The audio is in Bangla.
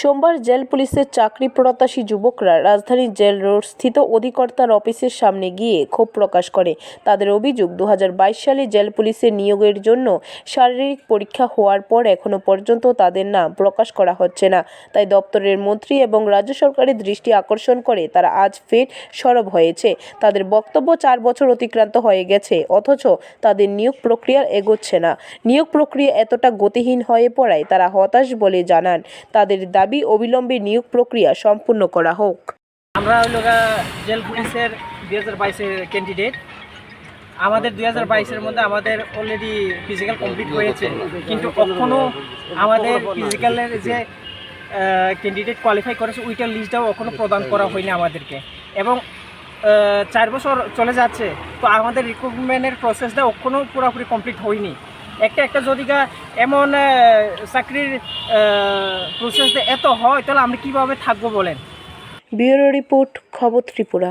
সোমবার জেল পুলিশের চাকরি প্রত্যাশী যুবকরা রাজধানীর জেল রোড স্থিত অধিকর্তার অফিসের সামনে গিয়ে ক্ষোভ প্রকাশ করে। তাদের অভিযোগ দু হাজার বাইশ সালে জেল পুলিশের নিয়োগের জন্য শারীরিক পরীক্ষা হওয়ার পর এখনও পর্যন্ত তাদের নাম প্রকাশ করা হচ্ছে না। তাই দপ্তরের মন্ত্রী এবং রাজ্য সরকারের দৃষ্টি আকর্ষণ করে তারা আজ ফের সরব হয়েছে। তাদের বক্তব্য চার বছর অতিক্রান্ত হয়ে গেছে, অথচ তাদের নিয়োগ প্রক্রিয়া এগোচ্ছে না। নিয়োগ প্রক্রিয়া এতটা গতিহীন হয়ে পড়ায় তারা হতাশ বলে জানান। তাদের দাবি অবিলম্বে নিয়োগ প্রক্রিয়া সম্পূর্ণ করা হোক। আমরা হইল জেল পুলিশের দুই হাজার বাইশের ক্যান্ডিডেট আমাদের দুই হাজার বাইশের মধ্যে আমাদের অলরেডি ফিজিক্যাল কমপ্লিট হয়েছে। কিন্তু কখনো আমাদের ফিজিক্যালের যে ক্যান্ডিডেট কোয়ালিফাই করেছে ওইটার লিস্টটাও এখনও প্রদান করা হয়নি আমাদেরকে। এবং চার বছর চলে যাচ্ছে, তো আমাদের রিক্রুটমেন্টের প্রসেসটা এখনও পুরোপুরি কমপ্লিট হয়নি। একটা একটা যদি এমন চাকরির প্রসেস এত হয়, তাহলে আমরা কীভাবে থাকব বলেন? ব্যুরো রিপোর্ট, খবর ত্রিপুরা।